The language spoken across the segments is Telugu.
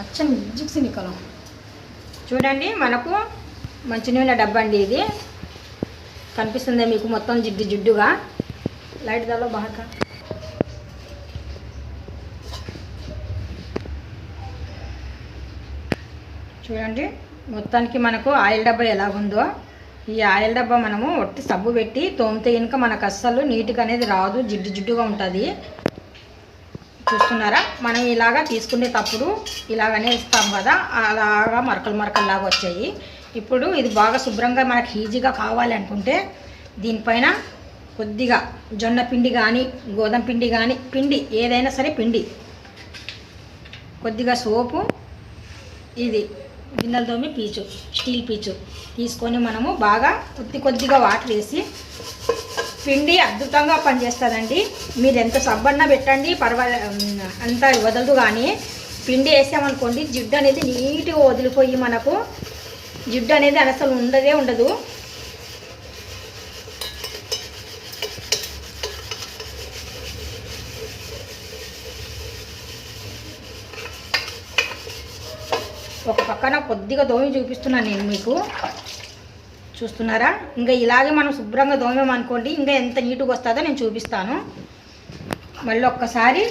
అచ్చం జిక్సి నిక్కలం చూడండి మనకు మంచినీళ్ళ డబ్బా అండి ఇది. కనిపిస్తుంది మీకు మొత్తం జిడ్డు జిడ్డుగా? లైట్ దాలో బాగా. చూడండి మొత్తానికి మనకు ఆయిల్ డబ్బా ఎలా ఉందో ఈ ఆయిల్ డబ్బా మనము ఒట్టి సబ్బు పెట్టి తోమితే కనుక మనకు అస్సలు నీట్గా అనేది రాదు జిడ్డు జిడ్డుగా ఉంటుంది. చూస్తున్నారా? మనం ఇలాగా తీసుకునేటప్పుడు ఇలాగనే ఇస్తాం కదా? అలాగా మరకలు మరకల్లాగా వచ్చాయి. ఇప్పుడు ఇది బాగా శుభ్రంగా మనకి ఈజీగా కావాలనుకుంటే దీనిపైన కొద్దిగా జొన్న పిండి కానీ గోధుమ పిండి కానీ పిండి ఏదైనా సరే పిండి. కొద్దిగా సోపు ఇది గిన్నెల తోమి పీచు స్టీల్ పీచు తీసుకొని మనము బాగా కొద్ది కొద్దిగా వాటర్ వేసి పిండి అద్భుతంగా పనిచేస్తుందండి. మీరు ఎంత సబ్బన్న పెట్టండి పర్వాలే అంత వదలదు కానీ పిండి వేసామనుకోండి జిడ్డు అనేది నీట్గా వదిలిపోయి మనకు జిడ్డు అనేది అసలు ఉండదే ఉండదు. ఒక పక్కన కొద్దిగా దోమి చూపిస్తున్నాను నేను మీకు. చూస్తున్నారా? ఇంకా ఇలాగే మనం శుభ్రంగా దోమేమనుకోండి ఇంకా ఎంత నీట్గా వస్తుందో నేను చూపిస్తాను. మళ్ళీ ఒక్కసారి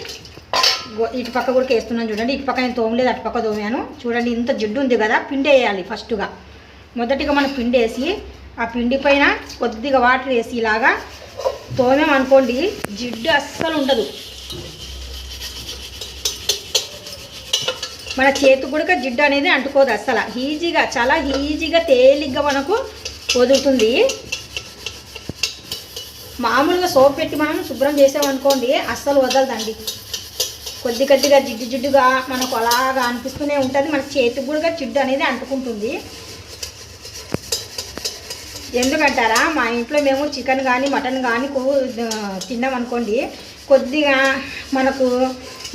ఇటు పక్క కూడా వేస్తున్నాను చూడండి. ఇటు పక్క నేను తోమలేదు అటు పక్క తోమాను. చూడండి ఇంత జిడ్డు ఉంది కదా పిండి వేయాలి ఫస్ట్గా మొదటిగా మనం పిండి వేసి ఆ పిండి పైన కొద్దిగా వాటర్ వేసి ఇలాగా తోమేమనుకోండి జిడ్డు అస్సలు ఉండదు. మన చేతి కూడా జిడ్డు అనేది అంటుకోదు అస్సలు. ఈజీగా చాలా ఈజీగా తేలిగ్గా మనకు వదులుతుంది. మామూలుగా సోప్ పెట్టి మనం శుభ్రం చేసామనుకోండి అస్సలు వదలదండి. కొద్ది కొద్దిగా జిడ్డు జిడ్డుగా మనకు అలాగా అనిపిస్తూనే ఉంటుంది. మన చేతికి కూడా జిడ్డు అనేది అంటుకుంటుంది. ఎందుకంటారా మా ఇంట్లో మేము చికెన్ కానీ మటన్ కానీ తిన్నాం అనుకోండి కొద్దిగా మనకు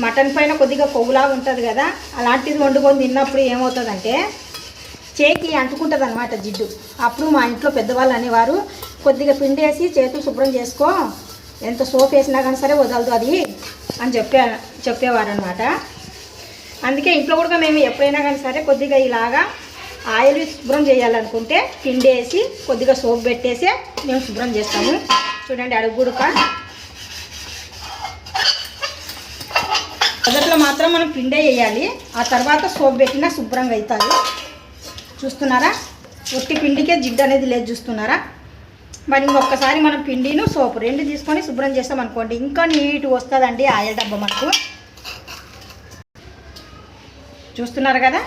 మటన్ పైన కొద్దిగా కొవ్వులాగా ఉంటుంది కదా అలాంటిది వండుకొని తిన్నప్పుడు ఏమవుతుందంటే చేకి అంటుకుంటుంది అనమాట జిడ్డు. అప్పుడు మా ఇంట్లో పెద్దవాళ్ళు అనేవారు కొద్దిగా పిండేసి చేతులు శుభ్రం చేసుకో. ఎంత సోప్ వేసినా కానీ సరే వదలదు అది. అని చెప్పే చెప్పేవారు అనమాట అందుకే ఇంట్లో కూడా మేము ఎప్పుడైనా కానీ సరే కొద్దిగా ఇలాగా ఆయిల్ శుభ్రం చేయాలనుకుంటే పిండి వేసి కొద్దిగా సోప్ పెట్టేసి మేము శుభ్రం చేస్తాము. చూడండి అడుగుడుక. మొదట్లో మాత్రం మనం పిండే వేయాలి. ఆ తర్వాత సోప్ పెట్టినా శుభ్రంగా అవుతుంది చూస్తున్నారా? ఉట్టి పిండికే జిడ్డు అనేది లేదు చూస్తున్నారా? మరి ఇంకొకసారి మనం పిండిను సోపు రెండు తీసుకొని శుభ్రం చేస్తాం అనుకోండి. ఇంకా నీట్గా వస్తుందండి ఆయిల్ డబ్బా మనకు. చూస్తున్నారు కదా?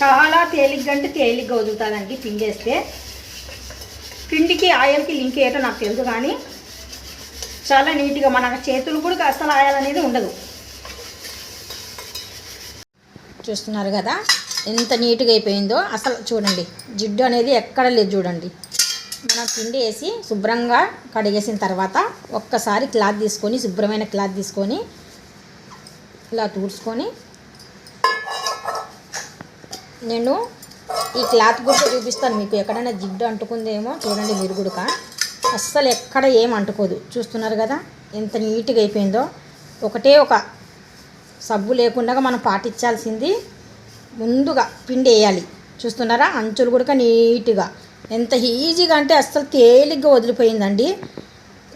చాలా తేలిగ్గా అంటే తేలిగ్గా వదులుతుందండి పిండి వేస్తే. పిండికి ఆయిల్కి లింక్ ఏటో నాకు తెలుసు కానీ చాలా నీట్గా మన చేతులు కూడా అసలు ఆయిల్ అనేది ఉండదు. చూస్తున్నారు కదా ఎంత నీట్గా అయిపోయిందో అసలు చూడండి. జిడ్డు అనేది ఎక్కడ లేదు చూడండి. మనం పిండి వేసి శుభ్రంగా కడిగేసిన తర్వాత ఒక్కసారి క్లాత్ తీసుకొని శుభ్రమైన క్లాత్ తీసుకొని ఇలా తుడుచుకొని నేను ఈ క్లాత్ కూడా చూపిస్తాను మీకు. ఎక్కడైనా జిడ్డు అంటుకుందేమో చూడండి మీరు కూడా. అస్సలు ఎక్కడ ఏం అంటుకోదు. చూస్తున్నారు కదా ఎంత నీట్గా అయిపోయిందో. ఒకటే ఒక సబ్బు లేకుండా మనం పాటించాల్సింది ముందుగా పిండి వేయాలి. చూస్తున్నారా? అంచులు కూడా నీట్గా. ఎంత ఈజీగా అంటే అస్సలు తేలిగ్గా వదిలిపోయిందండి.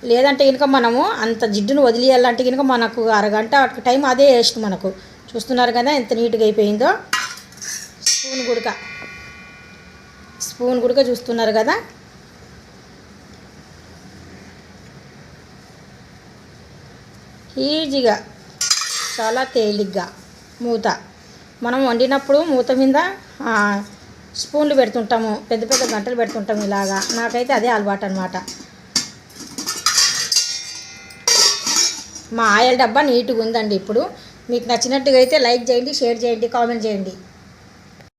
లేదంటే కనుక మనము అంత జిడ్డును వదిలేయాలంటే కనుక మనకు అరగంట టైం అదే వేస్ట్ మనకు. చూస్తున్నారు కదా ఎంత నీట్గా అయిపోయిందో? స్పూన్ గుడక స్పూన్ గుడక చూస్తున్నారు కదా? ఈజీగా చాలా తేలిగ్గా. మూత. మనం వండినప్పుడు మూత మీద స్పూన్లు పెడుతుంటాము. పెద్ద పెద్ద గంటలు పెడుతుంటాము ఇలాగా. నాకైతే అదే అలవాటు అనమాట మా ఆయిల్ డబ్బా నీట్గా ఉందండి ఇప్పుడు. మీకు నచ్చినట్టుగా అయితే లైక్ చేయండి షేర్ చేయండి కామెంట్ చేయండి.